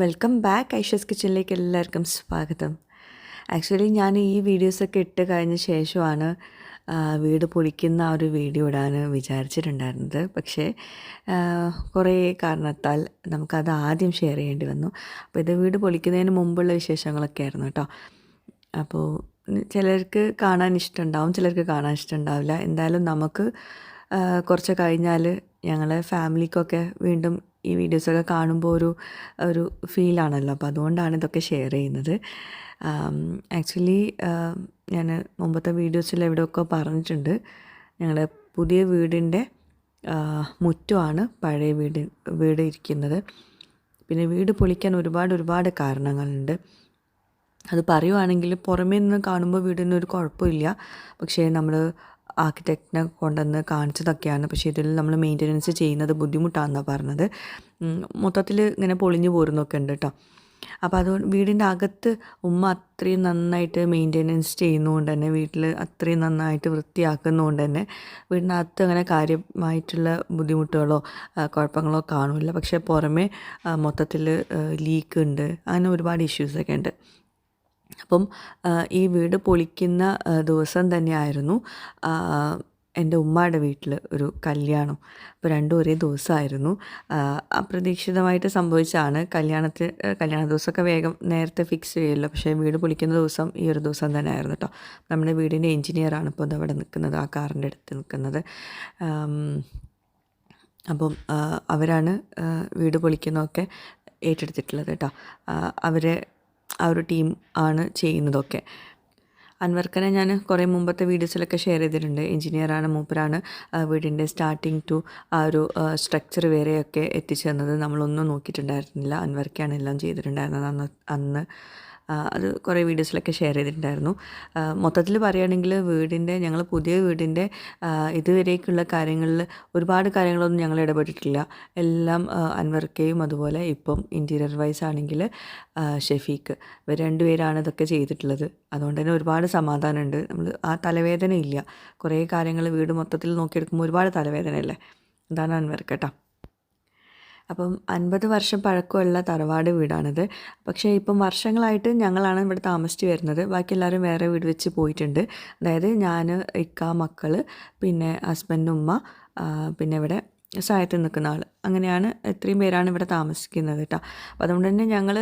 Welcome back Aisha's കിച്ചണിലേക്ക് എല്ലാവർക്കും സ്വാഗതം. ആക്ച്വലി ഞാൻ ഈ വീഡിയോസൊക്കെ ഇട്ട് കഴിഞ്ഞ ശേഷമാണ് വീട് പൊളിക്കുന്ന ആ ഒരു വീഡിയോ ഇടാൻ വിചാരിച്ചിട്ടുണ്ടായിരുന്നത്. പക്ഷേ കുറേ കാരണത്താൽ നമുക്കത് ആദ്യം ഷെയർ ചെയ്യേണ്ടി വന്നു. അപ്പോൾ ഇത് വീട് പൊളിക്കുന്നതിന് മുമ്പുള്ള വിശേഷങ്ങളൊക്കെ ആയിരുന്നു കേട്ടോ. അപ്പോൾ ചിലർക്ക് കാണാൻ ഇഷ്ടമുണ്ടാവും ചിലർക്ക് കാണാൻ ഇഷ്ടമുണ്ടാവില്ല. എന്തായാലും നമുക്ക് കുറച്ച് കഴിഞ്ഞാൽ ഞങ്ങളെ ഫാമിലിക്കൊക്കെ വീണ്ടും ഈ വീഡിയോസൊക്കെ കാണുമ്പോൾ ഒരു ഒരു ഫീലാണല്ലോ. അപ്പോൾ അതുകൊണ്ടാണ് ഇതൊക്കെ ഷെയർ ചെയ്യുന്നത്. ആക്ച്വലി ഞാൻ മുമ്പത്തെ വീഡിയോസിൽ എവിടെയൊക്കെ പറഞ്ഞിട്ടുണ്ട്. ഞങ്ങളുടെ പുതിയ വീടിന്റെ മുറ്റമാണ് പഴയ വീട് വീട് ഇരിക്കുന്നത്. പിന്നെ വീട് പൊളിക്കാൻ ഒരുപാട് ഒരുപാട് കാരണങ്ങളുണ്ട്. അത് പറയുവാണെങ്കിൽ പുറമേ നിന്ന് കാണുമ്പോൾ വീടിന് ഒരു കുഴപ്പമില്ല. പക്ഷേ നമ്മൾ ആർക്കിടെക്റ്റിനെ കൊണ്ടുവന്ന് കാണിച്ചതൊക്കെയാണ്. പക്ഷേ ഇതിൽ നമ്മൾ മെയിന്റനൻസ് ചെയ്യുന്നത് ബുദ്ധിമുട്ടാണെന്നാണ് പറഞ്ഞത്. മൊത്തത്തിൽ ഇങ്ങനെ പൊളിഞ്ഞു പോരുന്നൊക്കെ ഉണ്ട് കേട്ടോ അപ്പോൾ അത് വീടിന്റെ അകത്ത് ഉമ്മ അത്രയും നന്നായിട്ട് മെയിന്റെനൻസ് ചെയ്യുന്നതുകൊണ്ട് തന്നെ വീട്ടിൽ അത്രയും നന്നായിട്ട് വൃത്തിയാക്കുന്നതുകൊണ്ട് തന്നെ വീടിനകത്ത് അങ്ങനെ കാര്യമായിട്ടുള്ള ബുദ്ധിമുട്ടുകളോ കുഴപ്പങ്ങളോ കാണില്ല. പക്ഷേ പുറമേ മൊത്തത്തിൽ ലീക്ക് ഉണ്ട്. അങ്ങനെ ഒരുപാട് ഇഷ്യൂസൊക്കെ ഉണ്ട്. അപ്പം ഈ വീട് പൊളിക്കുന്ന ദിവസം തന്നെയായിരുന്നു എന്റെ ഉമ്മയുടെ വീട്ടിൽ ഒരു കല്യാണം. അപ്പോൾ രണ്ടും ഒരേ ദിവസമായിരുന്നു അപ്രതീക്ഷിതമായിട്ട് സംഭവിച്ചാണ് കല്യാണത്തിൽ കല്യാണ ദിവസമൊക്കെ വേഗം നേരത്തെ ഫിക്സ് ചെയ്യല്ലോ. പക്ഷേ വീട് പൊളിക്കുന്ന ദിവസം ഈ ഒരു ദിവസം തന്നെ ആയിരുന്നു കേട്ടോ നമ്മുടെ വീടിന്റെ എൻജിനീയറാണ് ഇപ്പോൾ ഇത് അവിടെ നിൽക്കുന്നത് ആ കാറിന്റെ അടുത്ത് നിൽക്കുന്നത്. അപ്പം അവരാണ് വീട് പൊളിക്കുന്നതൊക്കെ ഏറ്റെടുത്തിട്ടുള്ളത് കേട്ടോ അവരെ ആ ഒരു ടീം ആണ് ചെയ്യുന്നതൊക്കെ. അൻവർക്കനെ ഞാൻ കുറേ മുമ്പത്തെ വീഡിയോസിലൊക്കെ ഷെയർ ചെയ്തിട്ടുണ്ട്. എഞ്ചിനീയറാണ് മൂപ്പരാണ് വീടിന്റെ സ്റ്റാർട്ടിങ് ടു ആ ഒരു സ്ട്രക്ചർ വരെയൊക്കെ എത്തിച്ചേർന്നത് നമ്മളൊന്നും നോക്കിയിട്ടുണ്ടായിരുന്നില്ല. അൻവർക്കാണ് എല്ലാം ചെയ്തിട്ടുണ്ടായിരുന്നത് അന്ന് അന്ന് അത് കുറേ വീഡിയോസിലൊക്കെ ഷെയർ ചെയ്തിട്ടുണ്ടായിരുന്നു. മൊത്തത്തിൽ പറയുകയാണെങ്കിൽ വീടിന്റെ ഞങ്ങൾ പുതിയ വീടിന്റെ ഇതുവരേക്കുള്ള കാര്യങ്ങളിൽ ഒരുപാട് കാര്യങ്ങളൊന്നും ഞങ്ങൾ ഇടപെട്ടിട്ടില്ല. എല്ലാം അൻവർക്കേയും അതുപോലെ ഇപ്പം ഇന്റീരിയർ വൈസ് ആണെങ്കിൽ ഷെഫീക്ക് ഇവർ രണ്ടുപേരാണ് ഇതൊക്കെ ചെയ്തിട്ടുള്ളത്. അതുകൊണ്ട് തന്നെ ഒരുപാട് സമാധാനമുണ്ട്. നമ്മൾ ആ തലവേദന ഇല്ല കുറേ കാര്യങ്ങൾ വീട് മൊത്തത്തിൽ നോക്കിയെടുക്കുമ്പോൾ ഒരുപാട് തലവേദനയല്ലേ? അതാണ് അൻവർക്ക് കേട്ടോ. അപ്പം അൻപത് വർഷം പഴക്കമുള്ള തറവാട് വീടാണിത്. പക്ഷേ ഇപ്പം വർഷങ്ങളായിട്ട് ഞങ്ങളാണ് ഇവിടെ താമസിച്ച് വരുന്നത്. ബാക്കി എല്ലാവരും വേറെ വീട് വെച്ച് പോയിട്ടുണ്ട്. അതായത് ഞാൻ ഇക്ക മക്കൾ പിന്നെ ഹസ്ബൻഡ് ഉമ്മ പിന്നെ ഇവിടെ സഹായത്തിൽ നിൽക്കുന്ന ആൾ അങ്ങനെയാണ് ഇത്രയും പേരാണ് ഇവിടെ താമസിക്കുന്നത് കേട്ടോ. അപ്പോൾ അതുകൊണ്ട് തന്നെ ഞങ്ങൾ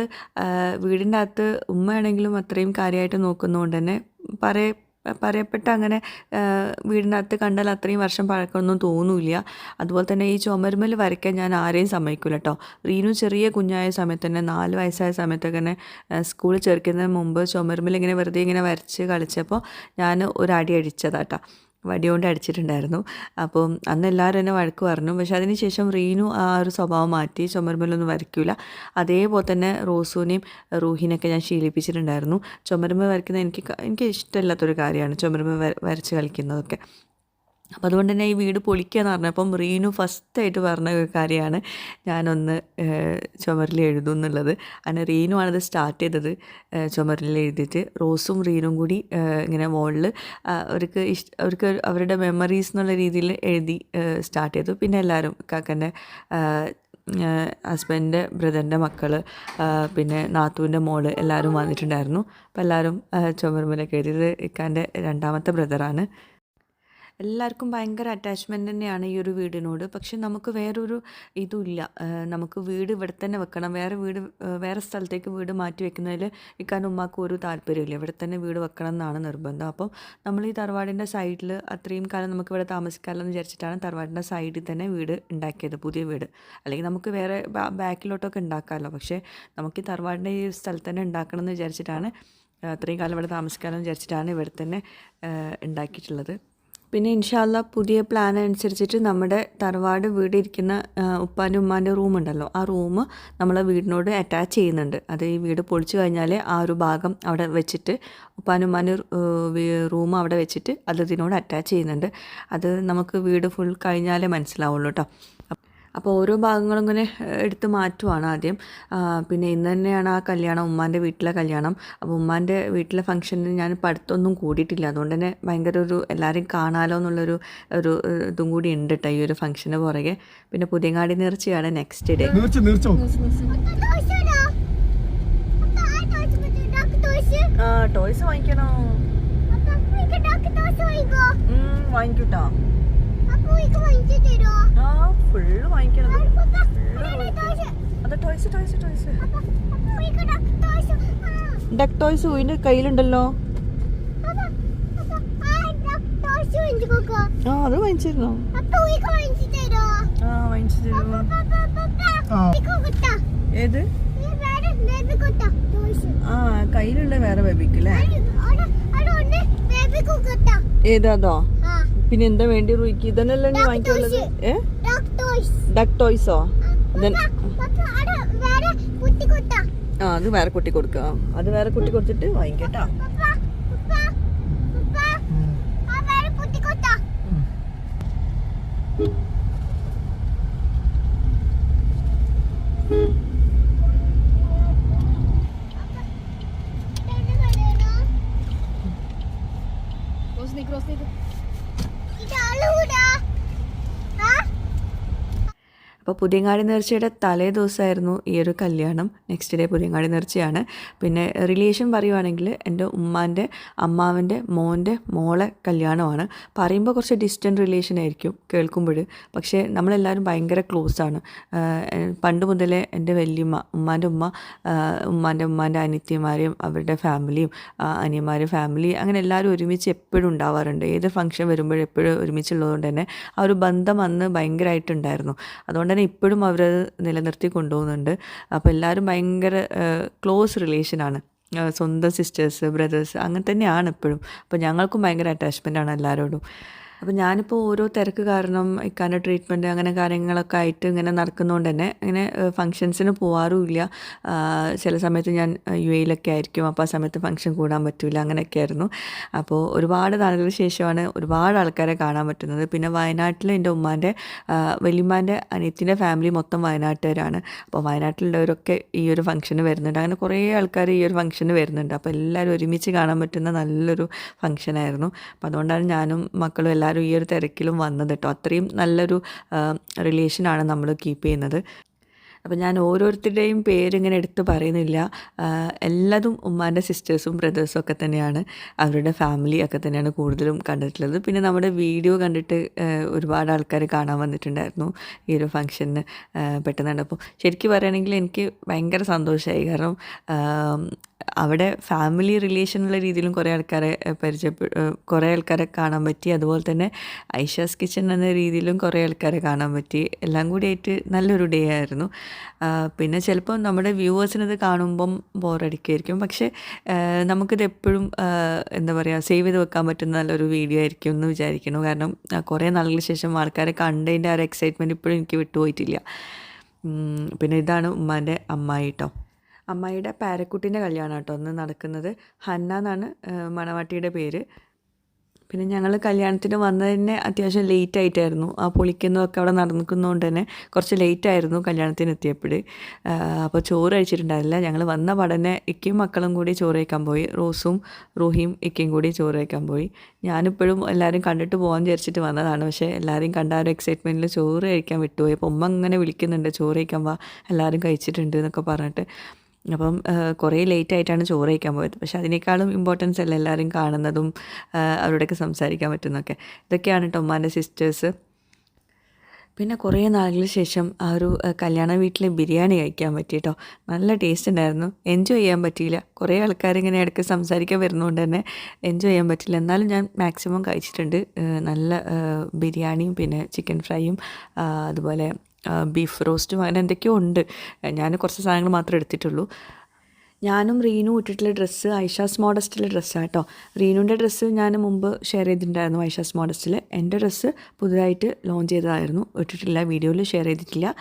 വീടിന്റെ അകത്ത് ഉമ്മയാണെങ്കിലും അത്രയും കാര്യമായിട്ട് നോക്കുന്നതുകൊണ്ട് തന്നെ പറയ പറയപ്പെട്ട അങ്ങനെ വീടിനകത്ത് കണ്ടാൽ അത്രയും വർഷം പഴക്കമൊന്നും തോന്നൂല അതുപോലെ തന്നെ ഈ ചുമരുമൽ വരയ്ക്കാൻ ഞാൻ ആരെയും സമ്മതിക്കില്ല കേട്ടോ റീനു ചെറിയ കുഞ്ഞായ സമയത്ത് തന്നെ നാല് വയസ്സായ സമയത്തൊക്കെ തന്നെ സ്കൂളിൽ ചേർക്കുന്നതിന് മുമ്പ് ചുമരുമൽ ഇങ്ങനെ വെറുതെ ഇങ്ങനെ വരച്ച് കളിച്ചപ്പോൾ ഞാൻ ഒരു അടി അടിച്ചതാട്ടോ വടി കൊണ്ട് അടിച്ചിട്ടുണ്ടായിരുന്നു. അപ്പോൾ അന്ന് എല്ലാവരും എന്നെ വഴക്ക് പറഞ്ഞു. പക്ഷെ അതിനുശേഷം റീനു ആ ഒരു സ്വഭാവം മാറ്റി. ചുമരുമലൊന്നും വരയ്ക്കില്ല അതേപോലെ തന്നെ റോസുവിനെയും റൂഹിനെയൊക്കെ ഞാൻ ശീലിപ്പിച്ചിട്ടുണ്ടായിരുന്നു. ചുമരുമ വരയ്ക്കുന്നത് എനിക്ക് എനിക്ക് ഇഷ്ടമില്ലാത്തൊരു കാര്യമാണ് ചുമരുമ വര വരച്ച് കളിക്കുന്നതൊക്കെ. അപ്പോൾ അതുകൊണ്ട് തന്നെ ഈ വീട് പൊളിക്കുക എന്ന് പറഞ്ഞപ്പം റീനു ഫസ്റ്റായിട്ട് പറഞ്ഞ ഒരു കാര്യമാണ്. ഞാനൊന്ന് ചുമരിൽ എഴുതും എന്നുള്ളത്. അങ്ങനെ റീനു ആണത് സ്റ്റാർട്ട് ചെയ്തത് ചുമരിൽ എഴുതിയിട്ട്. റോസും റീനും കൂടി ഇങ്ങനെ മുകളിൽ അവർക്ക് ഇഷ്ട അവർക്ക് അവരുടെ മെമ്മറീസ് എന്നുള്ള രീതിയിൽ എഴുതി സ്റ്റാർട്ട് ചെയ്തു. പിന്നെ എല്ലാവരും കാക്കന്റെ ഹസ്ബൻഡിന്റെ ബ്രദറിന്റെ മക്കൾ പിന്നെ നാത്തുവിന്റെ മോൾ എല്ലാവരും വന്നിട്ടുണ്ടായിരുന്നു. അപ്പോൾ എല്ലാവരും ചുമരുമലൊക്കെ എഴുതിയത് ഇക്കാന്റെ രണ്ടാമത്തെ ബ്രദറാണ് എല്ലാവർക്കും ഭയങ്കര അറ്റാച്ച്മെന്റ് തന്നെയാണ് ഈ ഒരു വീടിനോട്. പക്ഷെ നമുക്ക് വേറൊരു ഇതുമില്ല. നമുക്ക് വീട് ഇവിടെ തന്നെ വെക്കണം. വേറെ വീട് വേറെ സ്ഥലത്തേക്ക് വീട് മാറ്റി വെക്കുന്നതിൽ ഇക്കാൻ ഉമ്മാക്കും ഒരു താല്പര്യമില്ല ഇവിടെ തന്നെ വീട് വെക്കണം എന്നാണ് നിർബന്ധം. അപ്പം നമ്മൾ ഈ തറവാടിന്റെ സൈഡിൽ അത്രയും കാലം നമുക്ക് ഇവിടെ താമസിക്കാമല്ലോ എന്ന് വിചാരിച്ചിട്ടാണ് തറവാടിന്റെ സൈഡിൽ തന്നെ വീട് ഉണ്ടാക്കിയത് പുതിയ വീട്. അല്ലെങ്കിൽ നമുക്ക് വേറെ ബാക്കിലോട്ടൊക്കെ ഉണ്ടാക്കാമല്ലോ പക്ഷേ നമുക്ക് ഈ തറവാടിന്റെ ഈ സ്ഥലത്ത് തന്നെ ഉണ്ടാക്കണം എന്ന് വിചാരിച്ചിട്ടാണ് അത്രയും കാലം ഇവിടെ താമസിക്കാമെന്ന് വിചാരിച്ചിട്ടാണ് ഇവിടെ തന്നെ ഉണ്ടാക്കിയിട്ടുള്ളത്. പിന്നെ ഇൻഷാല്ല പുതിയ പ്ലാൻ അനുസരിച്ചിട്ട് നമ്മുടെ തറവാട് വീടിരിക്കുന്ന ഉപ്പാന്റെ ഉമ്മാന്റെ റൂം ഉണ്ടല്ലോ. ആ റൂം നമ്മളെ വീടിനോട് അറ്റാച്ച് ചെയ്യുന്നുണ്ട്. അത് ഈ വീട് പൊളിച്ചു കഴിഞ്ഞാൽ ആ ഒരു ഭാഗം അവിടെ വെച്ചിട്ട് ഉപ്പാന്റെ ഉമ്മാന്റെ റൂം അവിടെ വെച്ചിട്ട് അത് ഇതിനോട് അറ്റാച്ച് ചെയ്യുന്നുണ്ട്. അത് നമുക്ക് വീട് ഫുൾ കഴിഞ്ഞാലേ മനസ്സിലാവുള്ളൂ കേട്ടോ അപ്പോൾ ഓരോ ഭാഗങ്ങളും ഇങ്ങനെ എടുത്ത് മാറ്റുവാണ് ആദ്യം. പിന്നെ ഇന്ന് തന്നെയാണ് ആ കല്യാണം ഉമ്മാന്റെ വീട്ടിലെ കല്യാണം. അപ്പോൾ ഉമ്മാന്റെ വീട്ടിലെ ഫംഗ്ഷനിൽ ഞാൻ പഠിത്തമൊന്നും കൂടിയിട്ടില്ല. അതുകൊണ്ട് തന്നെ ഭയങ്കര ഒരു എല്ലാവരെയും കാണാലോ എന്നുള്ളൊരു ഒരു ഇതും കൂടി ഉണ്ട് കേട്ടോ ഈ ഒരു ഫംഗ്ഷന് പുറകെ. പിന്നെ പുതിയങ്ങാടി നേർച്ചയാണ് നെക്സ്റ്റ് ഡേ ടോയ്സ് ആ ടോയ്സ് വാങ്ങിക്കണോ? വാങ്ങിക്കൂട്ടോ. വാങ്ങിച്ചു തരുമോ ആ ഫുള്ള് വാങ്ങിക്കണം പപ്പ ഫുള്ള് ടോയ്സ് അത് ടോയ്സ് ടോയ്സ് ടോയ്സ് അപ്പൊ അപ്പൊ എനിക്ക് ഡോക്ടർ ടോയ്സ് ഡക്ക് ടോയ്സ് ഉയിന്റെ കയ്യിലുണ്ടല്ലോ. ആ അത് വാങ്ങിച്ചിരുന്നോ? ആ വാങ്ങിച്ചു തരുമോ ഏത്? ആ കയ്യിലുള്ള വേറെ ബേബിക്ക് അല്ലേ ഏതാതോ പിന്നെ എന്താ വേണ്ടി റൂയിക്ക്? ഇതന്നെയല്ലേ നീ വാങ്ങിക്കുള്ളത്. ഏ? ഡക് ടോയ്സ് ആ അത് വേറെ കുട്ടി കൊടുക്കുക അത് വേറെ കുട്ടി കൊടുത്തിട്ട് വാങ്ങിക്കട്ടാ പപ്പ പപ്പ പപ്പ ആ വേറെ കുട്ടി കൊടുത്താ ഇതാളുകൂടാ ആ അപ്പോൾ പുതിയങ്ങാടി നേർച്ചയുടെ തലേ ദിവസമായിരുന്നു ഈ ഒരു കല്യാണം. നെക്സ്റ്റ് ഡേ പുതിയങ്ങാടി നേർച്ചയാണ്. പിന്നെ റിലേഷൻ പറയുവാണെങ്കിൽ എന്റെ ഉമ്മാന്റെ അമ്മാവന്റെ മോന്റെ മോളെ കല്യാണമാണ്. പറയുമ്പോൾ കുറച്ച് ഡിസ്റ്റന്റ് റിലേഷൻ ആയിരിക്കും കേൾക്കുമ്പോൾ. പക്ഷേ നമ്മളെല്ലാവരും ഭയങ്കര ക്ലോസ് ആണ്. പണ്ട് മുതലേ എന്റെ വല്യമ്മ ഉമ്മാന്റെ ഉമ്മ ഉമ്മാന്റെ ഉമ്മാന്റെ അനിത്യമാരെയും അവരുടെ ഫാമിലിയും അനിയന്മാരും ഫാമിലി അങ്ങനെ എല്ലാവരും ഒരുമിച്ച് എപ്പോഴും ഉണ്ടാവാറുണ്ട്. ഏത് ഫംഗ്ഷൻ വരുമ്പോഴും എപ്പോഴും ഒരുമിച്ചുള്ളതുകൊണ്ട് തന്നെ ആ ഒരു ബന്ധം അന്ന് ഭയങ്കരമായിട്ടുണ്ടായിരുന്നു. അതുകൊണ്ട് തന്നെ ഇപ്പോഴും അവരത് നിലനിർത്തി കൊണ്ടുപോകുന്നുണ്ട്. അപ്പോൾ എല്ലാവരും ഭയങ്കര ക്ലോസ് റിലേഷനാണ് സ്വന്തം സിസ്റ്റേഴ്സ് ബ്രദേഴ്സ് അങ്ങനെ തന്നെയാണ് ഇപ്പോഴും. അപ്പോൾ ഞങ്ങൾക്കും ഭയങ്കര അറ്റാച്ച്മെന്റ് ആണ് എല്ലാവരോടും അപ്പോൾ ഞാനിപ്പോൾ ഓരോ തിരക്ക് കാരണം ഇക്കാന്റെ ട്രീറ്റ്മെന്റ് അങ്ങനെ കാര്യങ്ങളൊക്കെ ആയിട്ട് ഇങ്ങനെ നടക്കുന്നതുകൊണ്ട് തന്നെ അങ്ങനെ ഫങ്ഷൻസിന് പോകാറുമില്ല ചില സമയത്ത് ഞാൻ യു എയിലൊക്കെ ആയിരിക്കും. അപ്പോൾ ആ സമയത്ത് ഫംഗ്ഷൻ കൂടാൻ പറ്റില്ല അങ്ങനെയൊക്കെ ആയിരുന്നു. അപ്പോൾ ഒരുപാട് നാളുകൾക്ക് ശേഷമാണ് ഒരുപാട് ആൾക്കാരെ കാണാൻ പറ്റുന്നത്. പിന്നെ വയനാട്ടിൽ എന്റെ ഉമ്മാന്റെ വലിയമ്മാന്റെ അനിയത്തിന്റെ ഫാമിലി മൊത്തം വയനാട്ടുകാരാണ്. അപ്പോൾ വയനാട്ടിലുള്ളവരൊക്കെ ഈ ഒരു ഫംഗ്ഷന് വരുന്നുണ്ട്. അങ്ങനെ കുറേ ആൾക്കാർ ഈ ഒരു ഫംഗ്ഷന് വരുന്നുണ്ട്. അപ്പോൾ എല്ലാവരും ഒരുമിച്ച് കാണാൻ പറ്റുന്ന നല്ലൊരു ഫംഗ്ഷനായിരുന്നു അപ്പോൾ അതുകൊണ്ടാണ് ഞാനും മക്കളും എല്ലാവരും ഈ ഒരു തിരക്കിലും വന്നത് കേട്ടോ അത്രയും നല്ലൊരു റിലേഷനാണ് നമ്മൾ കീപ്പ് ചെയ്യുന്നത്. അപ്പോൾ ഞാൻ ഓരോരുത്തരുടെയും പേരിങ്ങനെ എടുത്ത് പറയുന്നില്ല. എല്ലാതും ഉമ്മാന്റെ സിസ്റ്റേഴ്സും ബ്രദേഴ്സും ഒക്കെ തന്നെയാണ്. അവരുടെ ഫാമിലി ഒക്കെ തന്നെയാണ് കൂടുതലും കണ്ടിട്ടുള്ളത്. പിന്നെ നമ്മുടെ വീഡിയോ കണ്ടിട്ട് ഒരുപാട് ആൾക്കാർ കാണാൻ വന്നിട്ടുണ്ടായിരുന്നു ഈ ഒരു ഫംഗ്ഷന് പെട്ടെന്ന് കണ്ടപ്പോൾ ശരിക്കും പറയുകയാണെങ്കിൽ എനിക്ക് ഭയങ്കര സന്തോഷമായി കാരണം അവിടെ ഫാമിലി റിലേഷൻ ഉള്ള രീതിയിലും കുറേ ആൾക്കാരെ പരിചയപ്പെട്ട കുറേ ആൾക്കാരെ കാണാൻ പറ്റി. അതുപോലെ തന്നെ ഐഷാസ് കിച്ചൺ എന്ന രീതിയിലും കുറേ ആൾക്കാരെ കാണാൻ പറ്റി. എല്ലാം കൂടി ആയിട്ട് നല്ലൊരു ഡേ ആയിരുന്നു. പിന്നെ ചിലപ്പോൾ നമ്മുടെ വ്യൂവേഴ്സിനത് കാണുമ്പം ബോറടിക്കുമായിരിക്കും പക്ഷേ നമുക്കിത് എപ്പോഴും എന്താ പറയുക സേവ് ചെയ്ത് വെക്കാൻ പറ്റുന്ന നല്ലൊരു വീഡിയോ ആയിരിക്കും എന്ന് വിചാരിക്കുന്നു. കാരണം കുറേ നാളുകൾക്ക് ശേഷം ആൾക്കാരെ കണ്ടതിന്റെ ആ ഒരു എക്സൈറ്റ്മെന്റ് ഇപ്പോഴും എനിക്ക് വിട്ടുപോയിട്ടില്ല. പിന്നെ ഇതാണ് ഉമ്മാന്റെ അമ്മായി കേട്ടോ അമ്മായിയുടെ പാരക്കുട്ടിന്റെ കല്യാണം കേട്ടോ അന്ന് നടക്കുന്നത്. ഹന്ന എന്നാണ് മണവാട്ടിയുടെ പേര്. പിന്നെ ഞങ്ങൾ കല്യാണത്തിന് വന്നതന്നെ അത്യാവശ്യം ലേറ്റ് ആയിട്ടായിരുന്നു. ആ പൊളിക്കുന്നതൊക്കെ അവിടെ നടക്കുന്നതുകൊണ്ട് തന്നെ കുറച്ച് ലേറ്റ് ആയിരുന്നു കല്യാണത്തിന് എത്തിയപ്പോൾ അപ്പോൾ ചോറ് കഴിച്ചിട്ടുണ്ടായില്ല ഞങ്ങൾ വന്ന പടനെ ഇക്കയും മക്കളും കൂടി ചോറ് കഴിക്കാൻ പോയി. റോസും റൂഹിയും ഇക്കയും കൂടി ചോറ് കഴിക്കാൻ പോയി. ഞാനിപ്പോഴും എല്ലാവരും കണ്ടിട്ട് പോകാൻ വിചാരിച്ചിട്ട് വന്നതാണ്. പക്ഷേ എല്ലാവരെയും കണ്ട ആ ഒരു എക്സൈറ്റ്മെന്റിൽ ചോറ് കഴിക്കാൻ വിട്ടുപോയി. അപ്പോൾ ഉമ്മ അങ്ങനെ വിളിക്കുന്നുണ്ട് ചോറ് കഴിക്കാൻ വാ എല്ലാവരും കഴിച്ചിട്ടുണ്ട് എന്നൊക്കെ പറഞ്ഞിട്ട്. അപ്പം കുറേ ലേറ്റ് ആയിട്ടാണ് ചോറ് കഴിക്കാൻ പോയത്. പക്ഷെ അതിനേക്കാളും ഇമ്പോർട്ടൻസ് അല്ല എല്ലാവരും കാണുന്നതും അവരോടൊക്കെ സംസാരിക്കാൻ പറ്റുന്നതൊക്കെ? ഇതൊക്കെയാണ് ടൊമാന്റെ സിസ്റ്റേഴ്സ് പിന്നെ കുറേ നാളുകൾക്ക് ശേഷം ആ ഒരു കല്യാണ വീട്ടിൽ ബിരിയാണി കഴിക്കാൻ പറ്റി കേട്ടോ നല്ല ടേസ്റ്റ് ഉണ്ടായിരുന്നു. എൻജോയ് ചെയ്യാൻ പറ്റിയില്ല. കുറേ ആൾക്കാർ ഇങ്ങനെ ഇടയ്ക്ക് സംസാരിക്കാൻ വരുന്നതുകൊണ്ട് തന്നെ എൻജോയ് ചെയ്യാൻ പറ്റില്ല എന്നാലും ഞാൻ മാക്സിമം കഴിച്ചിട്ടുണ്ട്. നല്ല ബിരിയാണിയും പിന്നെ ചിക്കൻ ഫ്രൈയും അതുപോലെ ബീഫ് റോസ്റ്റും അങ്ങനെ എന്തൊക്കെയോ ഉണ്ട്. ഞാൻ കുറച്ച് സാധനങ്ങൾ മാത്രമേ എടുത്തിട്ടുള്ളൂ. ഞാനും റീനു ഇട്ടിട്ടുള്ള ഡ്രസ്സ് ഐഷാസ് മോഡസ്റ്റിലെ ഡ്രസ്സാണ് കേട്ടോ. റീനുവിന്റെ ഡ്രസ്സ് ഞാൻ മുമ്പ് ഷെയർ ചെയ്തിട്ടുണ്ടായിരുന്നു ഐഷാസ് മോഡസ്റ്റിൽ എന്റെ ഡ്രസ്സ് പുതുതായിട്ട് ലോഞ്ച് ചെയ്തതായിരുന്നു. ഇട്ടിട്ടില്ല വീഡിയോയിൽ ഷെയർ ചെയ്തിട്ടില്ല.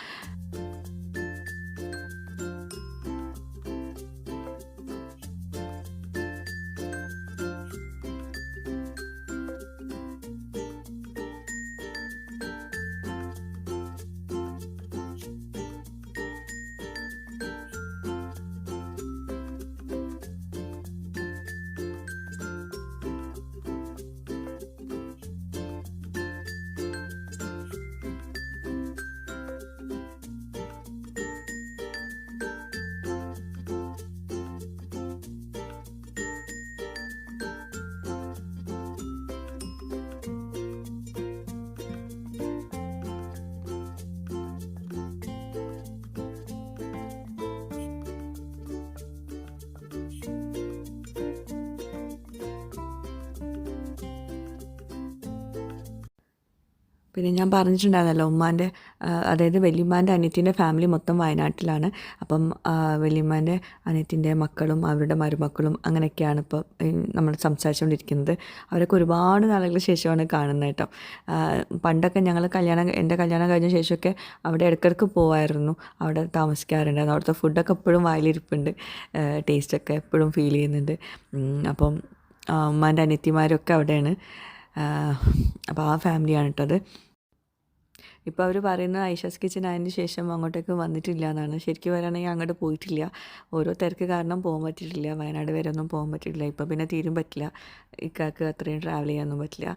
പിന്നെ ഞാൻ പറഞ്ഞിട്ടുണ്ടായിരുന്നല്ലോ ഉമ്മാന്റെ അതായത് വല്യമ്മാന്റെ അനിയത്തിന്റെ ഫാമിലി മൊത്തം വയനാട്ടിലാണ്. അപ്പം വല്യമ്മാന്റെ അനിയത്തിന്റെ മക്കളും അവരുടെ മരുമക്കളും അങ്ങനെയൊക്കെയാണ് ഇപ്പോൾ നമ്മൾ സംസാരിച്ചുകൊണ്ടിരിക്കുന്നത്. അവരൊക്കെ ഒരുപാട് നാളുകൾക്ക് ശേഷമാണ് കാണുന്നത് കേട്ടോ. പണ്ടൊക്കെ ഞങ്ങൾ കല്യാണം എന്റെ കല്യാണം കഴിഞ്ഞ ശേഷമൊക്കെ അവിടെ ഇടയ്ക്കിടയ്ക്ക് പോവായിരുന്നു. അവിടെ താമസിക്കാറുണ്ടായിരുന്നു. അവിടുത്തെ ഫുഡൊക്കെ എപ്പോഴും വായിലിരിപ്പുണ്ട്. ടേസ്റ്റൊക്കെ എപ്പോഴും ഫീൽ ചെയ്യുന്നുണ്ട്. അപ്പം ഉമ്മാന്റെ അനിയത്തിമാരൊക്കെ അവിടെയാണ്. അപ്പോൾ ആ ഫാമിലിയാണ് അത്. ഇപ്പോൾ അവർ പറയുന്നത് ഐഷാസ് കിച്ചൻ ആയതിന് ശേഷം അങ്ങോട്ടേക്ക് വന്നിട്ടില്ല എന്നാണ്. ശരിക്കും പറയുകയാണെങ്കിൽ അങ്ങോട്ട് പോയിട്ടില്ല. ഓരോ തിരക്ക് കാരണം പോകാൻ പറ്റിയിട്ടില്ല. വയനാട് വരെ ഒന്നും പോകാൻ പറ്റിയിട്ടില്ല. ഇപ്പോൾ പിന്നെ തീരും പറ്റില്ല. ഇക്കാക്ക് അത്രയും ട്രാവൽ ചെയ്യാനൊന്നും പറ്റില്ല.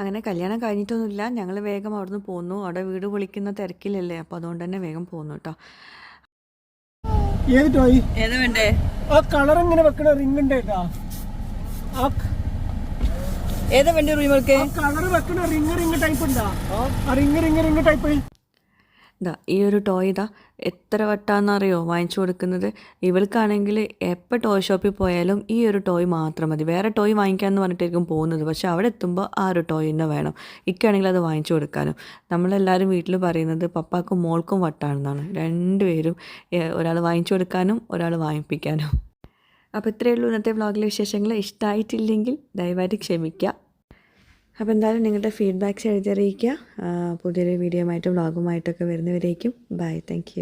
അങ്ങനെ കല്യാണം കഴിഞ്ഞിട്ടൊന്നുമില്ല. ഞങ്ങൾ വേഗം അവിടുന്ന് പോന്നു. അവിടെ വീട് പൊളിക്കുന്ന തിരക്കിലല്ലേ അപ്പോൾ അതുകൊണ്ട് തന്നെ വേഗം പോന്നു കേട്ടോ ഏത് ടോയ്? ഏതാ വേണ്ടേ? ആ കളർ ഇങ്ങനെ വെക്കണ റിംഗ് ഉണ്ട് ഏതാ വേണ്ടേ റൂമർക്ക് കളർ വെക്കണ റിംഗ് റിംഗ് ടൈപ്പ് ഉണ്ടാ? ആ റിംഗ് റിംഗ് റിംഗ് ടൈപ്പ് ഇതാ ഈ ഒരു ടോയ് ഇതാ എത്ര വട്ടാന്നറിയോ വാങ്ങിച്ചു കൊടുക്കുന്നത്? ഇവൾക്കാണെങ്കിൽ എപ്പോൾ ടോയ് ഷോപ്പിൽ പോയാലും ഈ ഒരു ടോയ് മാത്രം മതി. വേറെ ടോയ് വാങ്ങിക്കാമെന്ന് പറഞ്ഞിട്ടായിരിക്കും പോകുന്നത്. പക്ഷെ അവിടെ എത്തുമ്പോൾ ആ ഒരു ടോയ് തന്നെ വേണം. ഇക്കാണെങ്കിൽ അത് വാങ്ങിച്ചു കൊടുക്കാനും. നമ്മളെല്ലാവരും വീട്ടിൽ പറയുന്നത് പപ്പാക്കും മോൾക്കും വട്ടാണെന്നാണ്. രണ്ടുപേരും ഒരാൾ വാങ്ങിച്ചു കൊടുക്കാനും ഒരാൾ വാങ്ങിപ്പിക്കാനും. അപ്പോൾ ഇത്രയേ ഉള്ളൂ ഇന്നത്തെ വ്ളോഗിലെ വിശേഷങ്ങൾ. ഇഷ്ടമായിട്ടില്ലെങ്കിൽ ദയവായിട്ട് ക്ഷമിക്കുക. അപ്പോൾ എന്തായാലും നിങ്ങളുടെ ഫീഡ്ബാക്ക്സ് എഴുതി അറിയിക്കുക ആ, പുതിയൊരു വീഡിയോ ആയിട്ടും വ്ളോഗുമായിട്ടൊക്കെ വരുന്നവരേക്കും. Bye thank